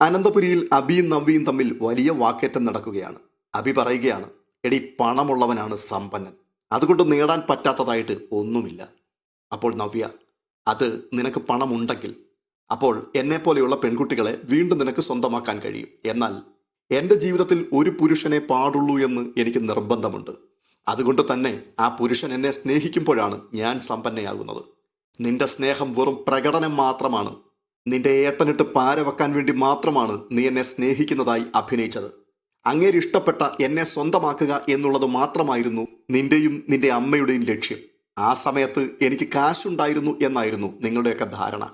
അനന്തപുരിയിൽ അബിയും നവ്യയും തമ്മിൽ വലിയ വാക്കേറ്റം നടക്കുകയാണ്. അബി പറയുകയാണ് എടി പണമുള്ളവനാണ് സമ്പന്നൻ. അതുകൊണ്ട് നേടാൻ പറ്റാത്തതായിട്ട് ഒന്നുമില്ല. അപ്പോൾ നവ്യ അത് നിനക്ക് പണമുണ്ടെങ്കിൽ അപ്പോൾ എന്നെപ്പോലെയുള്ള പെൺകുട്ടികളെ വീണ്ടും നിനക്ക് സ്വന്തമാക്കാൻ കഴിയും. എന്നാൽ എന്റെ ജീവിതത്തിൽ ഒരു പുരുഷനെ പാടുള്ളൂ എന്ന് എനിക്ക് നിർബന്ധമുണ്ട്. അതുകൊണ്ട് തന്നെ ആ പുരുഷൻ എന്നെ സ്നേഹിക്കുമ്പോഴാണ് ഞാൻ സമ്പന്നയാകുന്നത്. നിന്റെ സ്നേഹം വെറും പ്രകടനം മാത്രമാണ്. നിന്റെ ഏട്ടനിട്ട് പാര വെക്കാൻ വേണ്ടി മാത്രമാണ് നീ എന്നെ സ്നേഹിക്കുന്നതായി അഭിനയിച്ചത്. അങ്ങേര് ഇഷ്ടപ്പെട്ട എന്നെ സ്വന്തമാക്കുക എന്നുള്ളത് മാത്രമായിരുന്നു നിന്റെയും നിന്റെ അമ്മയുടെയും ലക്ഷ്യം. ആ സമയത്ത് എനിക്ക് കാശുണ്ടായിരുന്നു എന്നായിരുന്നു നിങ്ങളുടെയൊക്കെ ധാരണ.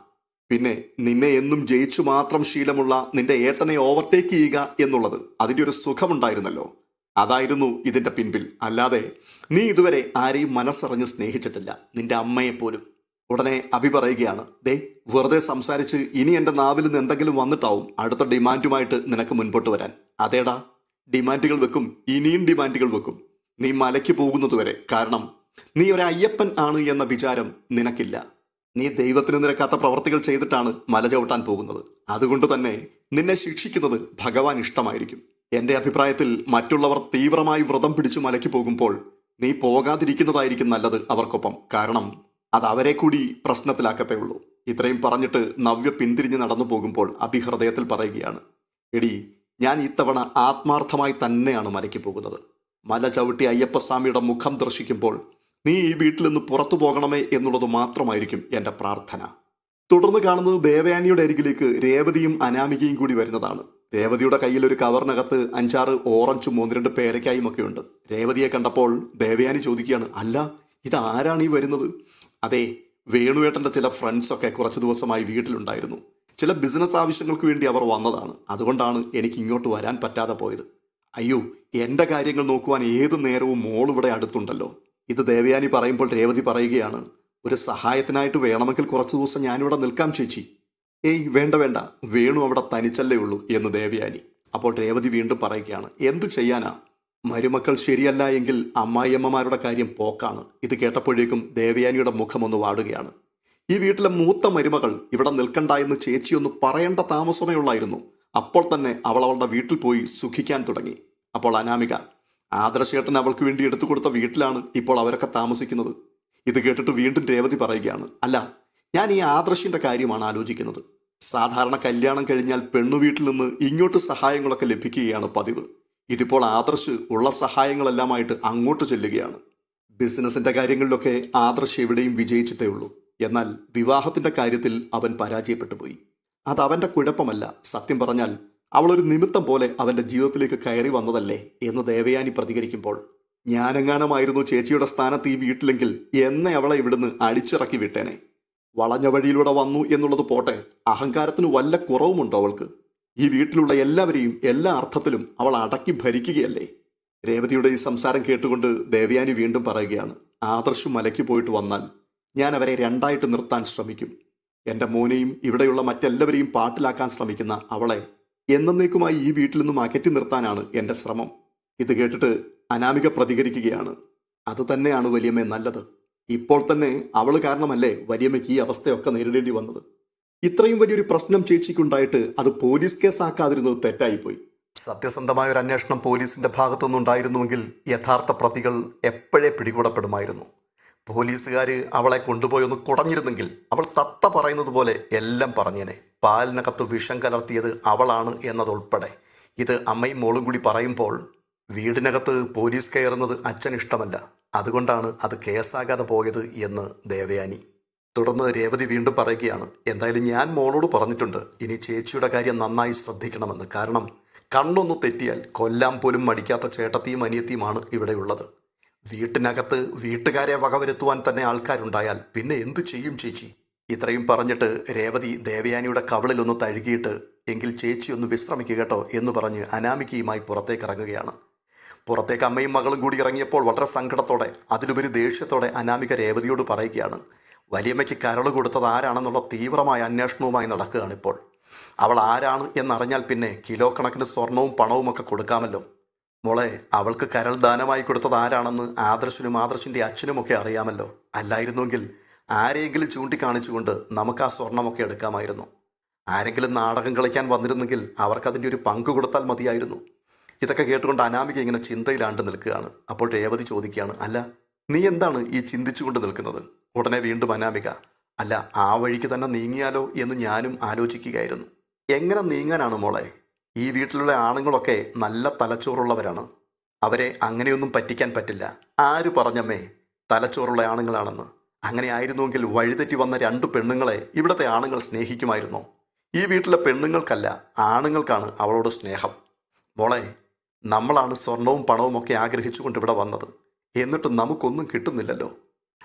പിന്നെ നിന്നെ എന്നും ജയിച്ചു മാത്രം ശീലമുള്ള നിന്റെ ഏട്ടനെ ഓവർടേക്ക് ചെയ്യുക എന്നുള്ളത് അതിന്റെ ഒരു സുഖമുണ്ടായിരുന്നല്ലോ. അതായിരുന്നു ഇതിന്റെ പിൻപിൽ. അല്ലാതെ നീ ഇതുവരെ ആരെയും മനസ്സറിഞ്ഞ് സ്നേഹിച്ചിട്ടില്ല. നിന്റെ അമ്മയെപ്പോലും. ഉടനെ അഭി പറയുകയാണ് ദേ വെറുതെ സംസാരിച്ച് ഇനി എന്റെ നാവിൽ നിന്ന് എന്തെങ്കിലും വന്നിട്ടാവും അടുത്ത ഡിമാൻഡുമായിട്ട് നിനക്ക് മുൻപോട്ട് വരാൻ. അതേടാ ഡിമാൻഡുകൾ വെക്കും ഇനിയും ഡിമാൻഡുകൾ വെക്കും. നീ മലയ്ക്ക് പോകുന്നതുവരെ കാരണം നീ ഒരു അയ്യപ്പൻ ആണ് എന്ന വിചാരം നിനക്കില്ല. നീ ദൈവത്തിന് നിരക്കാത്ത പ്രവർത്തികൾ ചെയ്തിട്ടാണ് മല ചവിട്ടാൻ പോകുന്നത്. അതുകൊണ്ട് തന്നെ നിന്നെ ശിക്ഷിക്കുന്നത് ഭഗവാൻ ഇഷ്ടമായിരിക്കും. എന്റെ അഭിപ്രായത്തിൽ മറ്റുള്ളവർ തീവ്രമായി വ്രതം പിടിച്ചു മലയ്ക്ക് പോകുമ്പോൾ നീ പോകാതിരിക്കുന്നതായിരിക്കും നല്ലത് അവർക്കൊപ്പം. കാരണം അത് അവരെ കൂടി പ്രശ്നത്തിലാക്കത്തേ ഉള്ളൂ. ഇത്രയും പറഞ്ഞിട്ട് നവ്യ പിന്തിരിഞ്ഞ് നടന്നു പോകുമ്പോൾ അഭിഹൃദയത്തിൽ പറയുകയാണ് എടി ഞാൻ ഇത്തവണ ആത്മാർത്ഥമായി തന്നെയാണ് മലയ്ക്ക് പോകുന്നത്. മല ചവിട്ടി അയ്യപ്പസ്വാമിയുടെ മുഖം ദർശിക്കുമ്പോൾ നീ ഈ വീട്ടിൽ നിന്ന് പുറത്തു പോകണമേ എന്നുള്ളത് മാത്രമായിരിക്കും എന്റെ പ്രാർത്ഥന. തുടർന്ന് കാണുന്നത് ദേവയാനിയുടെ അരികിലേക്ക് രേവതിയും അനാമികയും കൂടി വരുന്നതാണ്. രേവതിയുടെ കയ്യിൽ ഒരു കവറിനകത്ത് അഞ്ചാറ് ഓറഞ്ചും മൂന്ന് രണ്ട് പേരയ്ക്കായും ഒക്കെ ഉണ്ട് രേവതിയെ കണ്ടപ്പോൾ ദേവയാനി ചോദിക്കുകയാണ് അല്ല ഇത് ആരാണ് ഈ വരുന്നത്? അതെ വേണുവേട്ടന്റെ ചില ഫ്രണ്ട്സൊക്കെ കുറച്ച് ദിവസമായി വീട്ടിലുണ്ടായിരുന്നു. ചില ബിസിനസ് ആവശ്യങ്ങൾക്ക് വേണ്ടി അവർ വന്നതാണ്. അതുകൊണ്ടാണ് എനിക്ക് ഇങ്ങോട്ട് വരാൻ പറ്റാതെ പോയത്. അയ്യോ എന്റെ കാര്യങ്ങൾ നോക്കുവാൻ ഏത് നേരവും മോൾ ഇവിടെ അടുത്തുണ്ടല്ലോ. ഇത് ദേവയാനി പറയുമ്പോൾ രേവതി പറയുകയാണ് ഒരു സഹായത്തിനായിട്ട് വേണമെങ്കിൽ കുറച്ച് ദിവസം ഞാനിവിടെ നിൽക്കാം ചേച്ചി. ഏയ് വേണ്ട വേണ്ട. വേണു അവിടെ തനിച്ചല്ലേ ഉള്ളൂ എന്ന് ദേവയാനി. അപ്പോൾ രേവതി വീണ്ടും പറയുകയാണ് എന്ത് ചെയ്യാനാ? മരുമക്കൾ ശരിയല്ല എങ്കിൽ അമ്മായിയമ്മമാരുടെ കാര്യം പോക്കാണ്. ഇത് കേട്ടപ്പോഴേക്കും ദേവയാനിയുടെ മുഖം ഒന്ന് വാടുകയാണ്. ഈ വീട്ടിലെ മൂത്ത മരുമകൾ ഇവിടെ നിൽക്കണ്ട എന്ന് ചേച്ചി ഒന്ന് പറയേണ്ട താമസമേ ഉള്ളായിരുന്നു. അപ്പോൾ തന്നെ അവൾ അവളുടെ വീട്ടിൽ പോയി സുഖിക്കാൻ തുടങ്ങി. അപ്പോൾ അനാമിക ആദർശേട്ടൻ അവൾക്ക് വേണ്ടി എടുത്തു കൊടുത്ത വീട്ടിലാണ് ഇപ്പോൾ അവരൊക്കെ താമസിക്കുന്നത്. ഇത് കേട്ടിട്ട് വീണ്ടും രേവതി പറയുകയാണ് അല്ല ഞാൻ ഈ ആദർശിന്റെ കാര്യമാണ് ആലോചിക്കുന്നത്. സാധാരണ കല്യാണം കഴിഞ്ഞാൽ പെണ്ണു വീട്ടിൽ നിന്ന് ഇങ്ങോട്ട് സഹായങ്ങളൊക്കെ ലഭിക്കുകയാണ് പതിവ്. ഇതിപ്പോൾ ആദർശ് ഉള്ള സഹായങ്ങളെല്ലാമായിട്ട് അങ്ങോട്ട് ചെല്ലുകയാണ്. ബിസിനസിന്റെ കാര്യങ്ങളിലൊക്കെ ആദർശ് എവിടെയും വിജയിച്ചിട്ടേ ഉള്ളൂ. എന്നാൽ വിവാഹത്തിന്റെ കാര്യത്തിൽ അവൻ പരാജയപ്പെട്ടു പോയി. അത് അവന്റെ കുഴപ്പമല്ല. സത്യം പറഞ്ഞാൽ അവളൊരു നിമിത്തം പോലെ അവന്റെ ജീവിതത്തിലേക്ക് കയറി വന്നതല്ലേ എന്ന് ദേവയാനി പ്രതികരിക്കുമ്പോൾ. ഞാനെങ്ങാനമായിരുന്നു ചേച്ചിയുടെ സ്ഥാനത്ത് ഈ വീട്ടിലെങ്കിൽ എന്നെ അവളെ ഇവിടുന്ന് അടിച്ചിറക്കി വിട്ടേനെ. വളഞ്ഞ വഴിയിലൂടെ വന്നു എന്നുള്ളത് പോട്ടെ അഹങ്കാരത്തിന് വല്ല കുറവുമുണ്ടോ അവൾക്ക്? ഈ വീട്ടിലുള്ള എല്ലാവരെയും എല്ലാ അർത്ഥത്തിലും അവൾ അടക്കി ഭരിക്കുകയല്ലേ? രേവതിയുടെ ഈ സംസാരം കേട്ടുകൊണ്ട് ദേവയാനി വീണ്ടും പറയുകയാണ് ആദർശ് മലയ്ക്ക് പോയിട്ട് വന്നാൽ ഞാൻ അവരെ രണ്ടായിട്ട് നിർത്താൻ ശ്രമിക്കും. എന്റെ മോനെയും ഇവിടെയുള്ള മറ്റെല്ലാവരെയും പാട്ടിലാക്കാൻ ശ്രമിക്കുന്ന അവളെ എന്നേക്കുമായി ഈ വീട്ടിൽ നിന്നും അകറ്റി നിർത്താനാണ് എന്റെ ശ്രമം. ഇത് കേട്ടിട്ട് അനാമിക പ്രതികരിക്കുകയാണ് അത് തന്നെയാണ് വലിയമ്മ നല്ലത്. ഇപ്പോൾ തന്നെ അവൾ കാരണമല്ലേ വലിയമ്മയ്ക്ക് ഈ അവസ്ഥയൊക്കെ നേരിടേണ്ടി വന്നത്? ഇത്രയും വലിയൊരു പ്രശ്നം ചേച്ചിക്കുണ്ടായിട്ട് അത് പോലീസ് കേസാക്കാതിരുന്നത് തെറ്റായിപ്പോയി. സത്യസന്ധമായ ഒരു അന്വേഷണം പോലീസിന്റെ ഭാഗത്തുനിന്നുണ്ടായിരുന്നുവെങ്കിൽ യഥാർത്ഥ പ്രതികൾ എപ്പോഴേ പിടികൂടപ്പെടുമായിരുന്നു. പോലീസുകാർ അവളെ കൊണ്ടുപോയി ഒന്ന് കുടഞ്ഞിരുന്നെങ്കിൽ അവൾ തത്ത പറയുന്നത് പോലെ എല്ലാം പറഞ്ഞേനെ. പാലിനകത്ത് വിഷം കലർത്തിയത് അവളാണ് എന്നതുൾപ്പെടെ. ഇത് അമ്മയും മോളും കൂടി പറയുമ്പോൾ വീടിനകത്ത് പോലീസ് കയറുന്നത് അച്ഛൻ ഇഷ്ടമല്ല അതുകൊണ്ടാണ് അത് കേസാകാതെ പോയത് എന്ന് ദേവയാനി. തുടർന്ന് രേവതി വീണ്ടും പറയുകയാണ് എന്തായാലും ഞാൻ മോളോട് പറഞ്ഞിട്ടുണ്ട് ഇനി ചേച്ചിയുടെ കാര്യം നന്നായി ശ്രദ്ധിക്കണമെന്ന്. കാരണം കണ്ണൊന്ന് തെറ്റിയാൽ കൊല്ലാൻ പോലും മടിക്കാത്ത ചേട്ടത്തിയും അനിയത്തിയുമാണ് ഇവിടെയുള്ളത്. വീട്ടിനകത്ത് വീട്ടുകാരെ വകവരുത്തുവാൻ തന്നെ ആൾക്കാരുണ്ടായാൽ പിന്നെ എന്തു ചെയ്യും ചേച്ചി? ഇത്രയും പറഞ്ഞിട്ട് രേവതി ദേവയാനിയുടെ കവിളിലൊന്ന് തഴുകിയിട്ട് എങ്കിൽ ചേച്ചി ഒന്ന് വിശ്രമിക്കുക കേട്ടോ എന്ന് പറഞ്ഞ് അനാമികയുമായി പുറത്തേക്ക് ഇറങ്ങുകയാണ്. പുറത്തേക്ക് അമ്മയും മകളും കൂടി ഇറങ്ങിയപ്പോൾ വളരെ സങ്കടത്തോടെ അതിലുപരി ദേഷ്യത്തോടെ അനാമിക രേവതിയോട് പറയുകയാണ് വലിയമ്മയ്ക്ക് കരൾ കൊടുത്തത് ആരാണെന്നുള്ള തീവ്രമായ അന്വേഷണവുമായി നടക്കുകയാണ് ഇപ്പോൾ അവൾ ആരാണ് എന്നറിഞ്ഞാൽ പിന്നെ കിലോ കണക്കിന് സ്വർണവും പണവും ഒക്കെ കൊടുക്കാമല്ലോ. മോളെ അവൾക്ക് കരൾ ദാനമായി കൊടുത്തത് ആരാണെന്ന് ആദർശനും ആദർശിന്റെ അച്ഛനുമൊക്കെ അറിയാമല്ലോ. അല്ലായിരുന്നുവെങ്കിൽ ആരെയെങ്കിലും ചൂണ്ടിക്കാണിച്ചുകൊണ്ട് നമുക്ക് ആ സ്വർണമൊക്കെ എടുക്കാമായിരുന്നു. ആരെങ്കിലും നാടകം കളിക്കാൻ വന്നിരുന്നെങ്കിൽ അവർക്കതിന്റെ ഒരു പങ്ക് കൊടുത്താൽ മതിയായിരുന്നു. ഇതൊക്കെ കേട്ടുകൊണ്ട് അനാമിക ഇങ്ങനെ ചിന്തയിലാണ്ട് നിൽക്കുകയാണ്. അപ്പോൾ രേവതി ചോദിക്കുകയാണ് അല്ല നീ എന്താണ് ഈ ചിന്തിച്ചുകൊണ്ട് നിൽക്കുന്നത്? ഉടനെ വീണ്ടും അനാമിക അല്ല ആ വഴിക്ക് തന്നെ നീങ്ങിയാലോ എന്ന് ഞാനും ആലോചിക്കുകയായിരുന്നു. എങ്ങനെ നീങ്ങാനാണ് മോളെ? ഈ വീട്ടിലുള്ള ആണുങ്ങളൊക്കെ നല്ല തലച്ചോറുള്ളവരാണ്. അവരെ അങ്ങനെയൊന്നും പറ്റിക്കാൻ പറ്റില്ല. ആര് പറഞ്ഞമ്മേ തലച്ചോറുള്ള ആണുങ്ങളാണെന്ന്? അങ്ങനെ ആയിരുന്നുവെങ്കിൽ വഴിതെറ്റി വന്ന രണ്ട് പെണ്ണുങ്ങളെ ഇവിടുത്തെ ആണുങ്ങൾ സ്നേഹിക്കുമായിരുന്നു? ഈ വീട്ടിലെ പെണ്ണുങ്ങൾക്കല്ല ആണുങ്ങൾക്കാണ് അവളോട് സ്നേഹം. മോളെ നമ്മളാണ് സ്വർണവും പണവും ഒക്കെ ആഗ്രഹിച്ചുകൊണ്ട് ഇവിടെ വന്നത്. എന്നിട്ട് നമുക്കൊന്നും കിട്ടുന്നില്ലല്ലോ.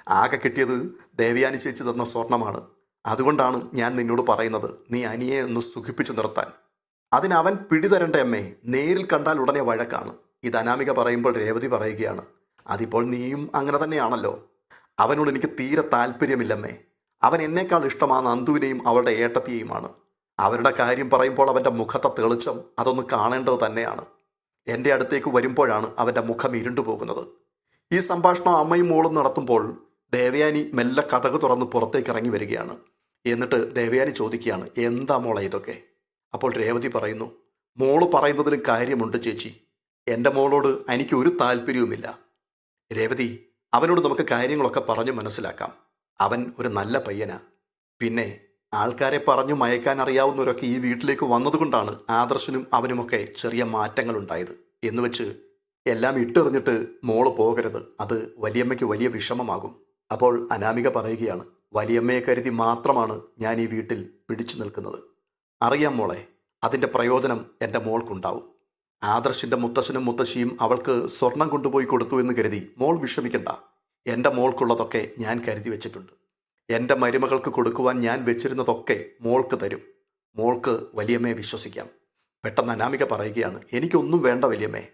ആകെ കിട്ടിയത് ദേവയാനി ചേച്ചി തന്ന സ്വർണമാണ്. അതുകൊണ്ടാണ് ഞാൻ നിന്നോട് പറയുന്നത് നീ അനിയെ ഒന്ന് സുഖിപ്പിച്ചു നിർത്താൻ. അതിനവൻ പിടിതരണ്ട അമ്മേ നേരിൽ കണ്ടാൽ ഉടനെ വഴക്കാണ്. ഇത് അനാമിക പറയുമ്പോൾ രേവതി പറയുകയാണ് അതിപ്പോൾ നീയും അങ്ങനെ തന്നെയാണല്ലോ. അവനോട് എനിക്ക് തീരെ താല്പര്യമില്ലമ്മേ. അവൻ എന്നേക്കാൾ ഇഷ്ടം ആ നന്ദുവിനെയും അവളുടെ ഏട്ടത്തിയെയുമാണ്. അവരുടെ കാര്യം പറയുമ്പോൾ അവന്റെ മുഖത്തെ തെളിച്ചം അതൊന്ന് കാണേണ്ടത് തന്നെയാണ്. എന്റെ അടുത്തേക്ക് വരുമ്പോഴാണ് അവന്റെ മുഖം ഇരുണ്ടു പോകുന്നത് ഈ സംഭാഷണം അമ്മയും മോളും നടത്തുമ്പോൾ ദേവയാനി മെല്ലെ കഥക് തുറന്ന് പുറത്തേക്ക് ഇറങ്ങി വരികയാണ്. എന്നിട്ട് ദേവയാനി ചോദിക്കുകയാണ് എന്താ മോളെ ഇതൊക്കെ? അപ്പോൾ രേവതി പറയുന്നു മോൾ പറയുന്നതിന് കാര്യമുണ്ട് ചേച്ചി. എന്റെ മോളോട് എനിക്ക് ഒരു താല്പര്യവുമില്ല. രേവതി അവനോട് നമുക്ക് കാര്യങ്ങളൊക്കെ പറഞ്ഞു മനസ്സിലാക്കാം. അവൻ ഒരു നല്ല പയ്യനാ. പിന്നെ ആൾക്കാരെ പറഞ്ഞു മയക്കാൻ അറിയാവുന്നവരൊക്കെ ഈ വീട്ടിലേക്ക് വന്നതുകൊണ്ടാണ് ആദർശനും അവനുമൊക്കെ ചെറിയ മാറ്റങ്ങൾ ഉണ്ടായത് എന്നുവെച്ച് എല്ലാം ഇട്ടെറിഞ്ഞിട്ട് മോൾ പോകരുത്. അത് വലിയമ്മയ്ക്ക് വലിയ വിഷമമാകും. അപ്പോൾ അനാമിക പറയുകയാണ് വലിയമ്മയെ കരുതി മാത്രമാണ് ഞാൻ ഈ വീട്ടിൽ പിടിച്ചു നിൽക്കുന്നത്. അറിയാം മോളെ അതിന്റെ പ്രയോജനം എന്റെ മോൾക്കുണ്ടാവും. ആദർശിന്റെ മുത്തശ്ശനും മുത്തശ്ശിയും അവൾക്ക് സ്വർണം കൊണ്ടുപോയി കൊടുത്തു എന്ന് കരുതി മോൾ വിഷമിക്കണ്ട. എന്റെ മോൾക്കുള്ളതൊക്കെ ഞാൻ കരുതി വെച്ചിട്ടുണ്ട്. എന്റെ മരുമകൾക്ക് കൊടുക്കുവാൻ ഞാൻ വെച്ചിരുന്നതൊക്കെ മോൾക്ക് തരും. മോൾക്ക് വലിയമ്മയെ വിശ്വസിക്കാം. പെട്ടെന്ന് അനാമിക പറയുകയാണ് എനിക്കൊന്നും വേണ്ട വലിയമ്മേ.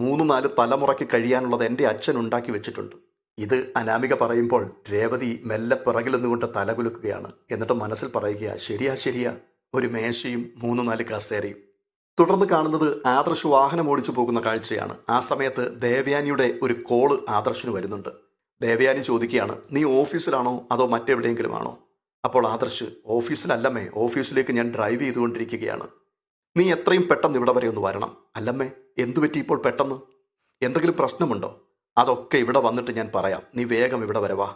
മൂന്ന് നാല് തലമുറയ്ക്ക് കഴിയാനുള്ളത് എന്റെ അച്ഛൻ ഉണ്ടാക്കി വെച്ചിട്ടുണ്ട്. ഇത് അനാമിക പറയുമ്പോൾ രേവതി മെല്ലെ പിറകിലൊന്നുകൊണ്ട് തലകുലുക്കുകയാണ് എന്നിട്ട് മനസ്സിൽ പറയുക ശരിയാ ശരിയാ. ഒരു മേശയും മൂന്ന് നാല് കസേരയും. തുടർന്ന് കാണുന്നത് ആദർശ് വാഹനം ഓടിച്ചു പോകുന്ന കാഴ്ചയാണ്. ആ സമയത്ത് ദേവയാനിയുടെ ഒരു കോൾ ആദർശിന് വരുന്നുണ്ട്. ദേവയാനി ചോദിക്കുകയാണ് നീ ഓഫീസിലാണോ അതോ മറ്റെവിടെയെങ്കിലും ആണോ അപ്പോൾ ആദർശ് ഓഫീസിലല്ലമ്മേ ഓഫീസിലേക്ക് ഞാൻ ഡ്രൈവ് ചെയ്തുകൊണ്ടിരിക്കുകയാണ്. നീ എത്രയും പെട്ടെന്ന് ഇവിടെ വരെ ഒന്ന് വരണം. അല്ലമ്മേ എന്തു പറ്റി ഇപ്പോൾ പെട്ടെന്ന്? എന്തെങ്കിലും പ്രശ്നമുണ്ടോ? അതൊക്കെ ഇവിടെ വന്നിട്ട് ഞാൻ പറയാം. നീ വേഗം ഇവിടെ വരവാ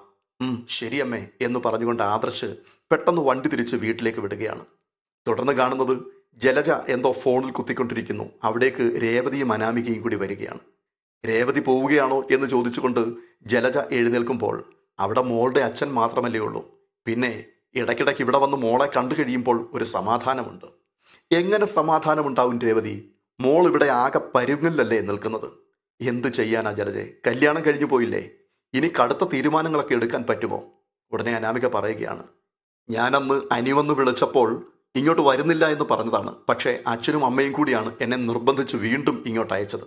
ശരിയമ്മേ എന്ന് പറഞ്ഞുകൊണ്ട് ആദർശ് പെട്ടെന്ന് വണ്ടി തിരിച്ച് വീട്ടിലേക്ക് വിടുകയാണ്. തുടർന്ന് കാണുന്നത് ജലജ എന്തോ ഫോണിൽ കുത്തിക്കൊണ്ടിരിക്കുന്നു. അവിടേക്ക് രേവതിയും അനാമികയും കൂടി വരികയാണ്. രേവതി പോവുകയാണോ എന്ന് ചോദിച്ചുകൊണ്ട് ജലജ എഴുന്നേൽക്കുമ്പോൾ അവിടെ മോളുടെ അച്ഛൻ മാത്രമല്ലേ ഉള്ളൂ. പിന്നെ ഇടയ്ക്കിടയ്ക്ക് ഇവിടെ വന്ന് മോളെ കണ്ടു കഴിയുമ്പോൾ ഒരു സമാധാനമുണ്ട്. എങ്ങനെ സമാധാനമുണ്ടാവും രേവതി? മോൾ ഇവിടെ ആകെ പരുങ്ങലിലല്ലേ നിൽക്കുന്നത്. എന്ത് ചെയ്യാനാ ജലജെ? കല്യാണം കഴിഞ്ഞു പോയില്ലേ? ഇനി കടുത്ത തീരുമാനങ്ങളൊക്കെ എടുക്കാൻ പറ്റുമോ? ഉടനെ അനാമിക പറയുകയാണ്. ഞാനന്ന് അനിവന്ന് വിളിച്ചപ്പോൾ ഇങ്ങോട്ട് വരുന്നില്ല എന്ന് പറഞ്ഞതാണ്. പക്ഷേ അച്ഛനും അമ്മയും കൂടിയാണ് എന്നെ നിർബന്ധിച്ച് വീണ്ടും ഇങ്ങോട്ട് അയച്ചത്.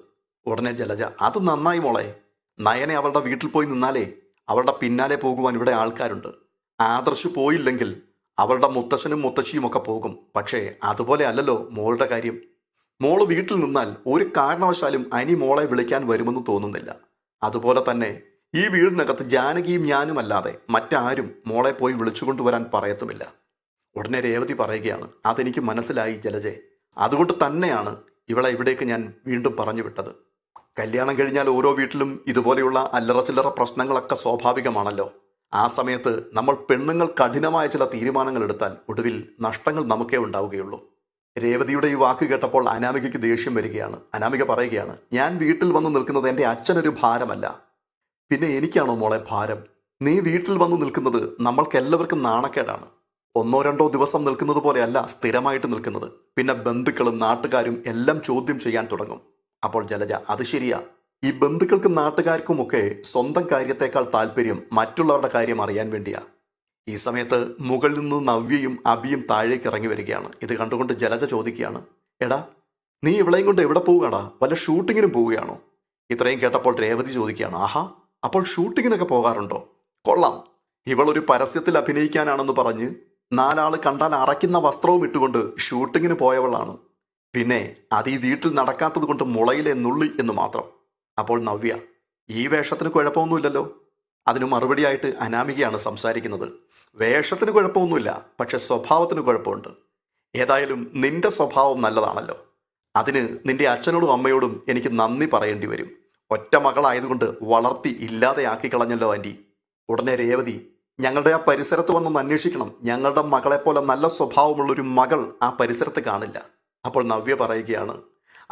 ഉടനെ ജലജ അത് നന്നായി മോളെ. നയനെ അവളുടെ വീട്ടിൽ പോയി നിന്നാലേ അവളുടെ പിന്നാലെ പോകുവാൻ ഇവിടെ ആൾക്കാരുണ്ട്. ആദർശ് പോയില്ലെങ്കിൽ അവളുടെ മുത്തശ്ശനും മുത്തശ്ശിയും ഒക്കെ പോകും. പക്ഷേ അതുപോലെ അല്ലല്ലോ മോളുടെ കാര്യം. മോൾ വീട്ടിൽ നിന്നാൽ ഒരു കാരണവശാലും അനി മോളെ വിളിക്കാൻ വരുമെന്ന് തോന്നുന്നില്ല. അതുപോലെ തന്നെ ഈ വീടിനകത്ത് ജാനകിയും ഞാനും അല്ലാതെ മറ്റാരും മോളെ പോയി വിളിച്ചുകൊണ്ടുവരാൻ പറയത്തുമില്ല. ഉടനെ രേവതി പറയുകയാണ് അതെനിക്ക് മനസ്സിലായി ജലജെ. അതുകൊണ്ട് തന്നെയാണ് ഇവളെ ഇവിടേക്ക് ഞാൻ വീണ്ടും പറഞ്ഞു വിട്ടത്. കല്യാണം കഴിഞ്ഞാൽ ഓരോ വീട്ടിലും ഇതുപോലെയുള്ള അല്ലറ ചില്ലറ പ്രശ്നങ്ങളൊക്കെ സ്വാഭാവികമാണല്ലോ. ആ സമയത്ത് നമ്മൾ പെണ്ണുങ്ങൾ കഠിനമായ ചില തീരുമാനങ്ങൾ എടുത്താൽ ഒടുവിൽ നഷ്ടങ്ങൾ നമുക്കേ ഉണ്ടാവുകയുള്ളൂ. രേവതിയുടെ ഈ വാക്ക് കേട്ടപ്പോൾ അനാമികയ്ക്ക് ദേഷ്യം വരികയാണ്. അനാമിക പറയുകയാണ് ഞാൻ വീട്ടിൽ വന്ന് നിൽക്കുന്നത് എന്റെ അച്ഛനൊരു ഭാരമല്ല. പിന്നെ എനിക്കാണോ മോളെ ഭാരം? നീ വീട്ടിൽ വന്ന് നിൽക്കുന്നത് നമ്മൾക്കെല്ലാവർക്കും നാണക്കേടാണ്. ഒന്നോ രണ്ടോ ദിവസം നിൽക്കുന്നത് പോലെയല്ല സ്ഥിരമായിട്ട് നിൽക്കുന്നത്. പിന്നെ ബന്ധുക്കളും നാട്ടുകാരും എല്ലാം ചോദ്യം ചെയ്യാൻ തുടങ്ങും. അപ്പോൾ ജലജ അത് ശരിയാ. ഈ ബന്ധുക്കൾക്കും നാട്ടുകാർക്കുമൊക്കെ സ്വന്തം കാര്യത്തേക്കാൾ താല്പര്യം മറ്റുള്ളവരുടെ കാര്യം അറിയാൻ വേണ്ടിയാ. ഈ സമയത്ത് മുകളിൽ നിന്ന് നവ്യയും അബിയും താഴേക്ക് ഇറങ്ങി വരികയാണ്. ഇത് കണ്ടുകൊണ്ട് ജലജ ചോദിക്കുകയാണ് എടാ നീ ഇവളെയും കൊണ്ട് എവിടെ പോവുകയാടാ? വല്ല ഷൂട്ടിങ്ങിനും പോവുകയാണോ? ഇത്രയും കേട്ടപ്പോൾ രേവതി ചോദിക്കുകയാണ് ആഹാ അപ്പോൾ ഷൂട്ടിങ്ങിനൊക്കെ പോകാറുണ്ടോ? കൊള്ളാം. ഇവളൊരു പരസ്യത്തിൽ അഭിനയിക്കാനാണെന്ന് പറഞ്ഞ് നാലാൾ കണ്ടാൽ അറയ്ക്കുന്ന വസ്ത്രവും ഇട്ടുകൊണ്ട് ഷൂട്ടിങ്ങിന് പോയവളാണ്. പിന്നെ അത് ഈ വീട്ടിൽ നടക്കാത്തത് കൊണ്ട് മുളയിലെ നുള്ളി എന്ന് മാത്രം. അപ്പോൾ നവ്യ ഈ വേഷത്തിന് കുഴപ്പമൊന്നുമില്ലല്ലോ. അതിന് മറുപടിയായിട്ട് അനാമികയാണ് സംസാരിക്കുന്നത്. വേഷത്തിന് കുഴപ്പമൊന്നുമില്ല പക്ഷെ സ്വഭാവത്തിന് കുഴപ്പമുണ്ട്. ഏതായാലും നിന്റെ സ്വഭാവം നല്ലതാണല്ലോ. അതിന് നിന്റെ അച്ഛനോടും അമ്മയോടും എനിക്ക് നന്ദി പറയേണ്ടി വരും. ഒറ്റ മകളായതുകൊണ്ട് വളർത്തി ഇല്ലാതെയാക്കി കളഞ്ഞല്ലോ ആന്റി. ഉടനെ രേവതി ഞങ്ങളുടെ ആ പരിസരത്ത് വന്നൊന്ന് അന്വേഷിക്കണം. ഞങ്ങളുടെ മകളെപ്പോലെ നല്ല സ്വഭാവമുള്ളൊരു മകൾ ആ പരിസരത്ത് കാണില്ല. അപ്പോൾ നവ്യ പറയുകയാണ്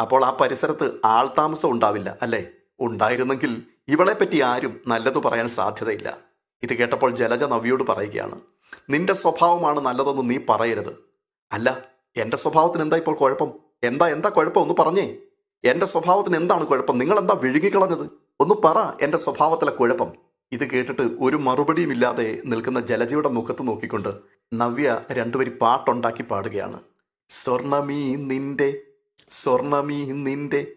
അപ്പോൾ ആ പരിസരത്ത് ആൾതാമസം ഉണ്ടാവില്ല അല്ലേ? ഉണ്ടായിരുന്നെങ്കിൽ ഇവളെപ്പറ്റി ആരും നല്ലത് പറയാൻ സാധ്യതയില്ല. ഇത് കേട്ടപ്പോൾ ജലജ നവിയോട് പറയുകയാണ് നിന്റെ സ്വഭാവമാണ് നല്ലതെന്ന് നീ പറയരുത്. അല്ല എന്റെ സ്വഭാവത്തിന് എന്താ ഇപ്പോൾ കുഴപ്പം? എന്താ എന്താ കുഴപ്പം? ഒന്ന് പറഞ്ഞേ. എന്റെ സ്വഭാവത്തിന് എന്താണ് കുഴപ്പം? നിങ്ങൾ എന്താ വിഴുകിക്കളഞ്ഞത് ഒന്ന് പറ എന്റെ സ്വഭാവത്തിലെ കുഴപ്പം. ഇത് കേട്ടിട്ട് ഒരു മറുപടിയും ഇല്ലാതെ നിൽക്കുന്ന ജലജയുടെ മുഖത്ത് നോക്കിക്കൊണ്ട് നവ്യ രണ്ടുപേരി പാട്ടുണ്ടാക്കി പാടുകയാണ്. സ്വർണമീ നിന്റെ സ്വർണമീ നിന്റെ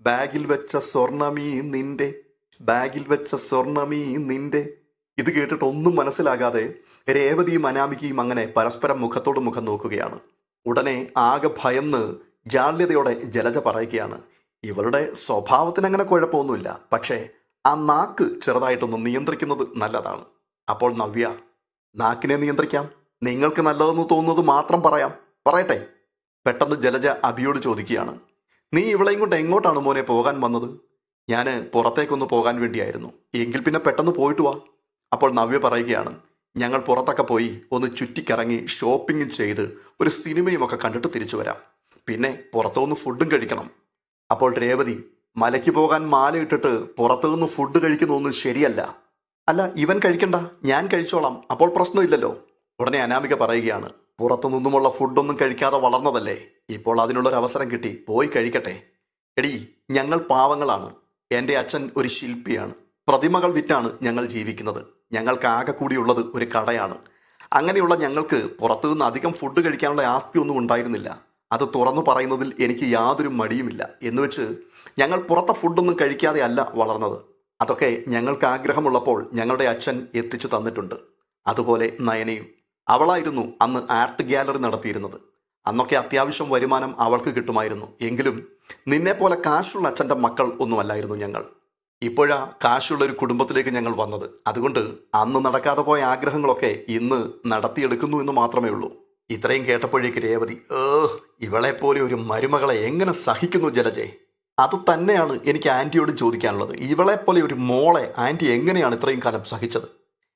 ബാഗിൽ വെച്ച സ്വർണമീ നിന്റെ ബാഗിൽ വെച്ച സ്വർണമീ നിന്റെ ഇത് കേട്ടിട്ട് ഒന്നും മനസ്സിലാകാതെ രേവതിയും അനാമികയും അങ്ങനെ പരസ്പരം മുഖത്തോട് മുഖം നോക്കുകയാണ്. ഉടനെ ആകെ ഭയന്ന് ജാള്യതയോടെ ജലജ പറയുകയാണ് ഇവളുടെ സ്വഭാവത്തിന് അങ്ങനെ കുഴപ്പമൊന്നുമില്ല പക്ഷേ ആ നാക്ക് ചെറുതായിട്ടൊന്ന് നിയന്ത്രിക്കുന്നത് നല്ലതാണ്. അപ്പോൾ നവ്യ നാക്കിനെ നിയന്ത്രിക്കാം. നിങ്ങൾക്ക് നല്ലതെന്ന് തോന്നുന്നത് മാത്രം പറയാം. പറയട്ടെ. പെട്ടെന്ന് ജലജ അബിയോട് ചോദിക്കുകയാണ് നീ ഇവളെയും കൊണ്ട് എങ്ങോട്ടാണ് മോനെ പോകാൻ വന്നത്? ഞാൻ പുറത്തേക്കൊന്ന് പോകാൻ വേണ്ടിയായിരുന്നു. എങ്കിൽ പിന്നെ പെട്ടെന്ന് പോയിട്ട് വാ. അപ്പോൾ നവ്യ പറയുകയാണ് ഞങ്ങൾ പുറത്തൊക്കെ പോയി ഒന്ന് ചുറ്റിക്കറങ്ങി ഷോപ്പിങ്ങും ചെയ്ത് ഒരു സിനിമയും ഒക്കെ കണ്ടിട്ട് തിരിച്ചു വരാം. പിന്നെ പുറത്തുനിന്ന് ഫുഡും കഴിക്കണം. അപ്പോൾ രേവതി മലയ്ക്ക് പോകാൻ മാല ഇട്ടിട്ട് പുറത്തുനിന്ന് ഫുഡ് കഴിക്കുന്നതൊന്നും ശരിയല്ല. അല്ല ഇവൻ കഴിക്കണ്ട ഞാൻ കഴിച്ചോളാം അപ്പോൾ പ്രശ്നമില്ലല്ലോ. ഉടനെ അനാമിക പറയുകയാണ് പുറത്തു നിന്നുമുള്ള ഫുഡൊന്നും കഴിക്കാതെ വളർന്നതല്ലേ ഇപ്പോൾ അതിനുള്ളൊരു അവസരം കിട്ടി പോയി കഴിക്കട്ടെ. എടി ഞങ്ങൾ പാവങ്ങളാണ് എന്റെ അച്ഛൻ ഒരു ശില്പിയാണ് പ്രതിമകൾ വിറ്റാണ് ഞങ്ങൾ ജീവിക്കുന്നത്. ഞങ്ങൾക്ക് ആകെ കൂടിയുള്ളത് ഒരു കടയാണ്. അങ്ങനെയുള്ള ഞങ്ങൾക്ക് പുറത്തു നിന്ന് അധികം ഫുഡ് കഴിക്കാനുള്ള ആസ്തിയൊന്നും ഉണ്ടായിരുന്നില്ല. അത് തുറന്നു പറയുന്നതിൽ എനിക്ക് യാതൊരു മടിയുമില്ല. എന്ന് വെച്ച് ഞങ്ങൾ പുറത്തെ ഫുഡൊന്നും കഴിക്കാതെ അല്ല വളർന്നത്. അതൊക്കെ ഞങ്ങൾക്ക് ആഗ്രഹമുള്ളപ്പോൾ ഞങ്ങളുടെ അച്ഛൻ എത്തിച്ചു തന്നിട്ടുണ്ട്. അതുപോലെ നയനയും. അവളായിരുന്നു അന്ന് ആർട്ട് ഗ്യാലറി നടത്തിയിരുന്നത്. അന്നൊക്കെ അത്യാവശ്യം വരുമാനം അവൾക്ക് കിട്ടുമായിരുന്നു. എങ്കിലും നിന്നെപ്പോലെ കാശുള്ള അച്ഛന്റെ മക്കൾ ഒന്നുമല്ലായിരുന്നു ഞങ്ങൾ. ഇപ്പോഴാ കാശുള്ള ഒരു കുടുംബത്തിലേക്ക് ഞങ്ങൾ വന്നത്. അതുകൊണ്ട് അന്ന് നടക്കാതെ പോയ ആഗ്രഹങ്ങളൊക്കെ ഇന്ന് നടത്തിയെടുക്കുന്നു എന്ന് മാത്രമേ ഉള്ളൂ. ഇത്രയും കേട്ടപ്പോഴേക്ക് രേവതി ഏ ഇവളെപ്പോലെ ഒരു മരുമകളെ എങ്ങനെ സഹിക്കുന്നു ജലജെ? അത് തന്നെയാണ് എനിക്ക് ആന്റിയോട് ചോദിക്കാനുള്ളത്. ഇവളെപ്പോലെ ഒരു മോളെ ആന്റി എങ്ങനെയാണ് ഇത്രയും കാലം സഹിച്ചത്?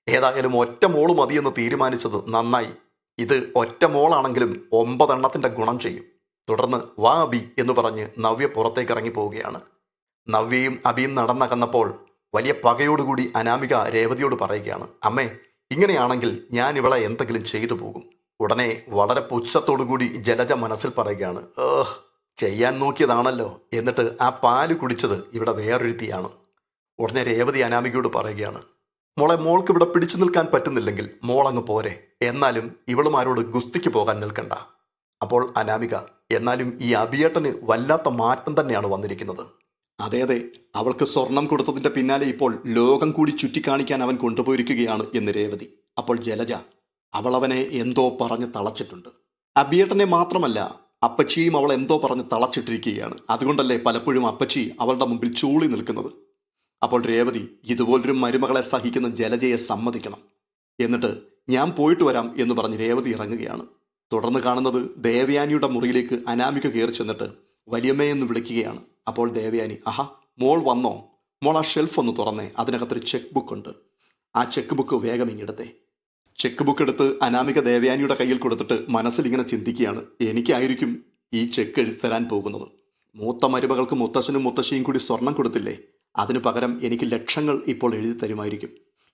ഏതായാലും ഒറ്റ മോൾ മതിയെന്ന് തീരുമാനിച്ചത് നന്നായി. ഇത് ഒറ്റ മോളാണെങ്കിലും ഒമ്പതെണ്ണത്തിന്റെ ഗുണം ചെയ്യും. തുടർന്ന് വാ ബി എന്ന് പറഞ്ഞ് നവ്യ പുറത്തേക്ക് ഇറങ്ങി പോവുകയാണ് നവ്യയും അബിയും നടന്നകന്നപ്പോൾ വലിയ പകയോടുകൂടി അനാമിക രേവതിയോട് പറയുകയാണ് അമ്മേ ഇങ്ങനെയാണെങ്കിൽ ഞാൻ ഇവളെ എന്തെങ്കിലും ചെയ്തു പോകും. ഉടനെ വളരെ പുച്ഛത്തോടുകൂടി ജലജ മനസ്സിൽ പറയുകയാണ് ഏഹ് ചെയ്യാൻ നോക്കിയതാണല്ലോ എന്നിട്ട് ആ പാൽ കുടിച്ചത് ഇവിടെ വേറൊരുത്തിയാണ്. ഉടനെ രേവതി അനാമികയോട് പറയുകയാണ് മോളെ മോൾക്ക് ഇവിടെ പിടിച്ചു നിൽക്കാൻ പറ്റുന്നില്ലെങ്കിൽ മോളങ്ങ് പോരെ എന്നാലും ഇവളുമാരോട് ഗുസ്തിക്ക് പോകാൻ നിൽക്കണ്ട. അപ്പോൾ അനാമിക എന്നാലും ഈ അഭിയേട്ടന് വല്ലാത്ത മാറ്റം തന്നെയാണ് വന്നിരിക്കുന്നത്. അതെ അതെ. അവൾക്ക് സ്വർണം കൊടുത്തതിന്റെ പിന്നാലെ ഇപ്പോൾ ലോകം കൂടി ചുറ്റിക്കാണിക്കാൻ അവൻ കൊണ്ടുപോയിരിക്കുകയാണ് എന്ന് രേവതി. അപ്പോൾ ജലജ അവൾ അവനെ എന്തോ പറഞ്ഞ് തളച്ചിട്ടുണ്ട്. അബിയേട്ടനെ മാത്രമല്ല അപ്പച്ചിയും അവൾ എന്തോ പറഞ്ഞ് തളച്ചിട്ടിരിക്കുകയാണ്. അതുകൊണ്ടല്ലേ പലപ്പോഴും അപ്പച്ചി അവളുടെ മുമ്പിൽ ചൂളി നിൽക്കുന്നത്. അപ്പോൾ രേവതി ഇതുപോലൊരു മരുമകളെ സഹിക്കുന്ന ജലജയെ സമ്മതിക്കണം. എന്നിട്ട് ഞാൻ പോയിട്ട് വരാം എന്ന് പറഞ്ഞ് രേവതി ഇറങ്ങുകയാണ്. തുടർന്ന് കാണുന്നത് ദേവയാനിയുടെ മുറിയിലേക്ക് അനാമിക കയറി ചെന്നിട്ട് വലിയമ്മയെന്ന് വിളിക്കുകയാണ്. അപ്പോൾ ദേവയാനി ആഹാ മോൾ വന്നോ? മോൾ ആ ഷെൽഫ് ഒന്ന് തുറന്നേ അതിനകത്തൊരു ചെക്ക് ബുക്ക് ഉണ്ട്. ആ ചെക്ക് ബുക്ക് വേഗം ഇങ്ങെടുത്തേ. ചെക്ക് ബുക്ക് എടുത്ത് അനാമിക ദേവയാനിയുടെ കയ്യിൽ കൊടുത്തിട്ട് മനസ്സിൽ ഇങ്ങനെ ചിന്തിക്കുകയാണ്. എനിക്കായിരിക്കും ഈ ചെക്ക് എഴുത്തരാൻ പോകുന്നത്. മൂത്ത മരുമകൾക്ക് മുത്തശ്ശനും മുത്തശ്ശിയും കൂടി സ്വർണം കൊടുത്തില്ലേ? അതിനു പകരം എനിക്ക് ലക്ഷങ്ങൾ ഇപ്പോൾ എഴുതി തരുമായിരിക്കും.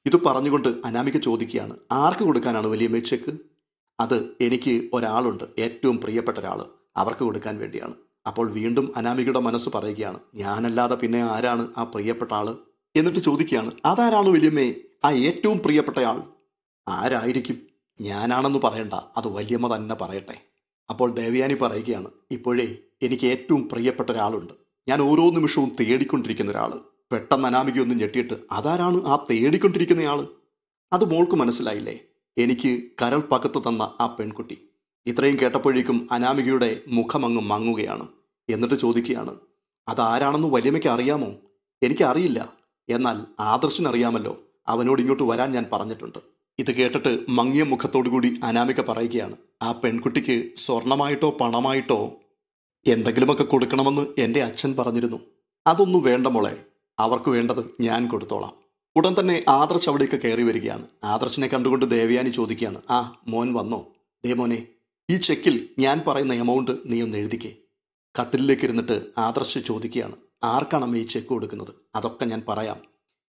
ഇത് പറഞ്ഞുകൊണ്ട് അനാമിക ചോദിക്കുകയാണ് ആർക്ക് കൊടുക്കാനാണ് വലിയ ചെക്ക് അത് എനിക്ക് ഒരാളുണ്ട് ഏറ്റവും പ്രിയപ്പെട്ട ഒരാൾ അവർക്ക് കൊടുക്കാൻ വേണ്ടിയാണ്. അപ്പോൾ വീണ്ടും അനാമികയുടെ മനസ്സ് പറയുകയാണ് ഞാനല്ലാതെ പിന്നെ ആരാണ് ആ പ്രിയപ്പെട്ട ആൾ? എന്നിട്ട് ചോദിക്കുകയാണ് അതാരാണ് വലിയമ്മേ? ആ ഏറ്റവും പ്രിയപ്പെട്ടയാൾ? ആരായിരിക്കും? ഞാനാണെന്ന് പറയണ്ട അത് വലിയമ്മ തന്നെ പറയട്ടെ. അപ്പോൾ ദേവയാനി പറയുകയാണ് ഇപ്പോഴേ എനിക്ക് ഏറ്റവും പ്രിയപ്പെട്ട ഒരാളുണ്ട്. ഞാൻ ഓരോ നിമിഷവും തേടിക്കൊണ്ടിരിക്കുന്ന ഒരാൾ പെട്ടെന്ന് അനാമിക ഒന്ന് ഞെട്ടിയിട്ട് അതാരാണ് ആ തേടിക്കൊണ്ടിരിക്കുന്നയാൾ അത് മോൾക്ക് മനസ്സിലായില്ലേ? എനിക്ക് കരൾ പകത്ത് തന്ന ആ പെൺകുട്ടി. ഇത്രയും കേട്ടപ്പോഴേക്കും അനാമികയുടെ മുഖമങ്ങ് മങ്ങുകയാണ്. എന്നിട്ട് ചോദിക്കുകയാണ് അതാരാണെന്ന് വലിയമ്മയ്ക്ക് അറിയാമോ? എനിക്കറിയില്ല. എന്നാൽ ആദർശിനറിയാമല്ലോ. അവനോട് ഇങ്ങോട്ട് വരാൻ ഞാൻ പറഞ്ഞിട്ടുണ്ട്. ഇത് കേട്ടിട്ട് മങ്ങിയ മുഖത്തോടുകൂടി അനാമിക പറയുകയാണ് ആ പെൺകുട്ടിക്ക് സ്വർണമായിട്ടോ പണമായിട്ടോ എന്തെങ്കിലുമൊക്കെ കൊടുക്കണമെന്ന് എന്റെ അച്ഛൻ പറഞ്ഞിരുന്നു. അതൊന്നും വേണ്ട മോളെ. അവർക്ക് വേണ്ടത് ഞാൻ കൊടുത്തോളാം. ഉടൻ തന്നെ ആദർശ് അവിടേക്ക് കയറി വരികയാണ്. ആദർശിനെ കണ്ടുകൊണ്ട് ദേവയാനി ചോദിക്കുകയാണ് ആ മോൻ വന്നോ? ദേ മോനെ ഈ ചെക്കിൽ ഞാൻ പറയുന്ന എമൗണ്ട് നീ ഒന്ന് എഴുതിക്കേ. കട്ടിലേക്ക് ഇരുന്നിട്ട് ആദർശ് ചോദിക്കുകയാണ്. ആർക്കാണമ്മ ഈ ചെക്ക് കൊടുക്കുന്നത്? അതൊക്കെ ഞാൻ പറയാം.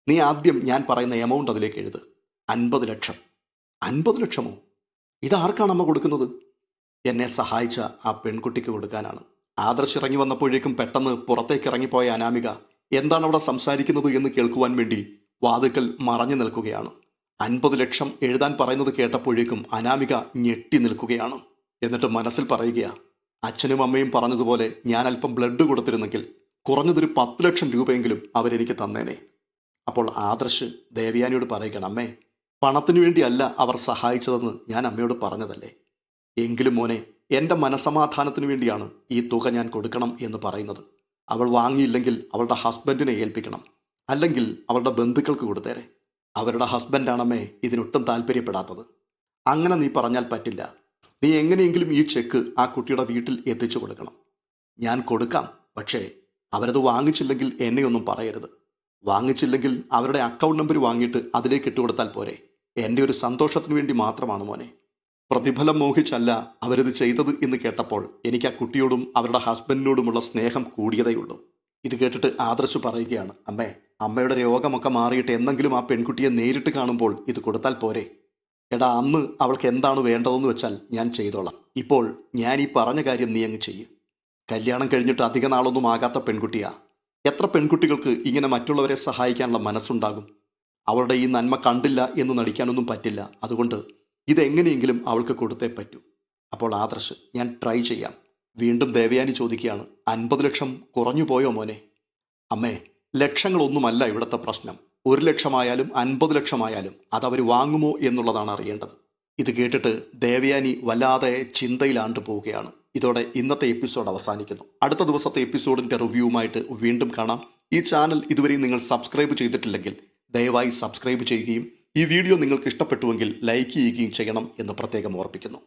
നീ ആദ്യം ഞാൻ പറയുന്ന എമൗണ്ട് അതിലേക്ക് എഴുത്. അൻപത് ലക്ഷം. അൻപത് ലക്ഷമോ? ഇതാർക്കാണ് അമ്മ കൊടുക്കുന്നത്? എന്നെ സഹായിച്ച ആ പെൺകുട്ടിക്ക് കൊടുക്കാനാണ്. ആദർശ് ഇറങ്ങി വന്നപ്പോഴേക്കും പെട്ടെന്ന് പുറത്തേക്ക് ഇറങ്ങിപ്പോയ അനാമിക എന്താണ് അവിടെ സംസാരിക്കുന്നത് എന്ന് കേൾക്കുവാൻ വേണ്ടി വാതുക്കൽ മറഞ്ഞു നിൽക്കുകയാണ്. അൻപത് ലക്ഷം എഴുതാൻ പറയുന്നത് കേട്ടപ്പോഴേക്കും അനാമിക ഞെട്ടി നിൽക്കുകയാണ്. എന്നിട്ട് മനസ്സിൽ പറയുകയാണ് അച്ഛനും അമ്മയും പറഞ്ഞതുപോലെ ഞാൻ അല്പം ബ്ലഡ് കൊടുത്തിരുന്നെങ്കിൽ കുറഞ്ഞതൊരു പത്ത് ലക്ഷം രൂപയെങ്കിലും അവരെനിക്ക് തന്നേനെ. അപ്പോൾ ആദർശ് ദേവയാനിയോട് പറയുകയാണ് അമ്മേ പണത്തിനു വേണ്ടിയല്ല അവർ സഹായിച്ചതെന്ന് ഞാൻ അമ്മയോട് പറഞ്ഞതല്ലേ? എങ്കിലും മോനെ എന്റെ മനസമാധാനത്തിനു വേണ്ടിയാണ് ഈ തുക ഞാൻ കൊടുക്കണം എന്ന് പറയുന്നത്. അവൾ വാങ്ങിയില്ലെങ്കിൽ അവളുടെ ഹസ്ബൻഡിനെ ഏൽപ്പിക്കണം. അല്ലെങ്കിൽ അവളുടെ ബന്ധുക്കൾക്ക് കൊടുത്തേരെ. അവരുടെ ഹസ്ബൻഡാണമ്മേ ഇതിനൊട്ടും താല്പര്യപ്പെടാത്തത്. അങ്ങനെ നീ പറഞ്ഞാൽ പറ്റില്ല. നീ എങ്ങനെയെങ്കിലും ഈ ചെക്ക് ആ കുട്ടിയുടെ വീട്ടിൽ എത്തിച്ചു കൊടുക്കണം. ഞാൻ കൊടുക്കാം പക്ഷേ അവരത് വാങ്ങിച്ചില്ലെങ്കിൽ എന്നെയൊന്നും പറയരുത്. വാങ്ങിച്ചില്ലെങ്കിൽ അവരുടെ അക്കൗണ്ട് നമ്പർ വാങ്ങിയിട്ട് അതിലേക്ക് ഇട്ടുകൊടുത്താൽ പോരെ. എന്റെ ഒരു സന്തോഷത്തിന് വേണ്ടി മാത്രമാണ് മോനെ. പ്രതിഫലം മോഹിച്ചല്ല അവരത് ചെയ്തത് എന്ന് കേട്ടപ്പോൾ എനിക്ക് ആ കുട്ടിയോടും അവരുടെ ഹസ്ബൻഡിനോടുമുള്ള സ്നേഹം കൂടിയതേയുള്ളൂ. ഇത് കേട്ടിട്ട് ആദർശ് പറയുകയാണ് അമ്മേ അമ്മയുടെ രോഗമൊക്കെ മാറിയിട്ട് എന്തെങ്കിലും ആ പെൺകുട്ടിയെ നേരിട്ട് കാണുമ്പോൾ ഇത് കൊടുത്താൽ പോരെ. എടാ അന്ന് അവൾക്ക് എന്താണ് വേണ്ടതെന്ന് വെച്ചാൽ ഞാൻ ചെയ്തോളാം. ഇപ്പോൾ ഞാൻ ഈ പറഞ്ഞ കാര്യം നീ അങ്ങ് ചെയ്യ്. കല്യാണം കഴിഞ്ഞിട്ട് അധിക നാളൊന്നും ആകാത്ത പെൺകുട്ടിയാ. എത്ര പെൺകുട്ടികൾക്ക് ഇങ്ങനെ മറ്റുള്ളവരെ സഹായിക്കാനുള്ള മനസ്സുണ്ടാകും? അവളുടെ ഈ നന്മ കണ്ടില്ല എന്ന് നടിക്കാനൊന്നും പറ്റില്ല. അതുകൊണ്ട് ഇതെങ്ങനെയെങ്കിലും അവൾക്ക് കൊടുത്തേ പറ്റൂ. അപ്പോൾ ആദർശ് ഞാൻ ട്രൈ ചെയ്യാം. വീണ്ടും ദേവയാനി ചോദിക്കുകയാണ് അൻപത് ലക്ഷം കുറഞ്ഞു പോയോ മോനെ? അമ്മേ ലക്ഷങ്ങളൊന്നുമല്ല ഇവിടുത്തെ പ്രശ്നം. ഒരു ലക്ഷമായാലും അൻപത് ലക്ഷമായാലും അതവർ വാങ്ങുമോ എന്നുള്ളതാണ് അറിയേണ്ടത്. ഇത് കേട്ടിട്ട് ദേവയാനി വല്ലാതെ ചിന്തയിലാണ്ട് പോവുകയാണ്. ഇതോടെ ഇന്നത്തെ എപ്പിസോഡ് അവസാനിക്കുന്നു. അടുത്ത ദിവസത്തെ എപ്പിസോഡിന്റെ റിവ്യൂവുമായിട്ട് വീണ്ടും കാണാം. ഈ ചാനൽ ഇതുവരെയും നിങ്ങൾ സബ്സ്ക്രൈബ് ചെയ്തിട്ടില്ലെങ്കിൽ ദയവായി സബ്സ്ക്രൈബ് ചെയ്യുകയും ഈ വീഡിയോ നിങ്ങൾക്ക് ഇഷ്ടപ്പെട്ടുവെങ്കിൽ ലൈക്ക് ചെയ്യുകയും ചെയ്യണം എന്ന് പ്രത്യേകം ഓർപ്പിക്കുന്നു.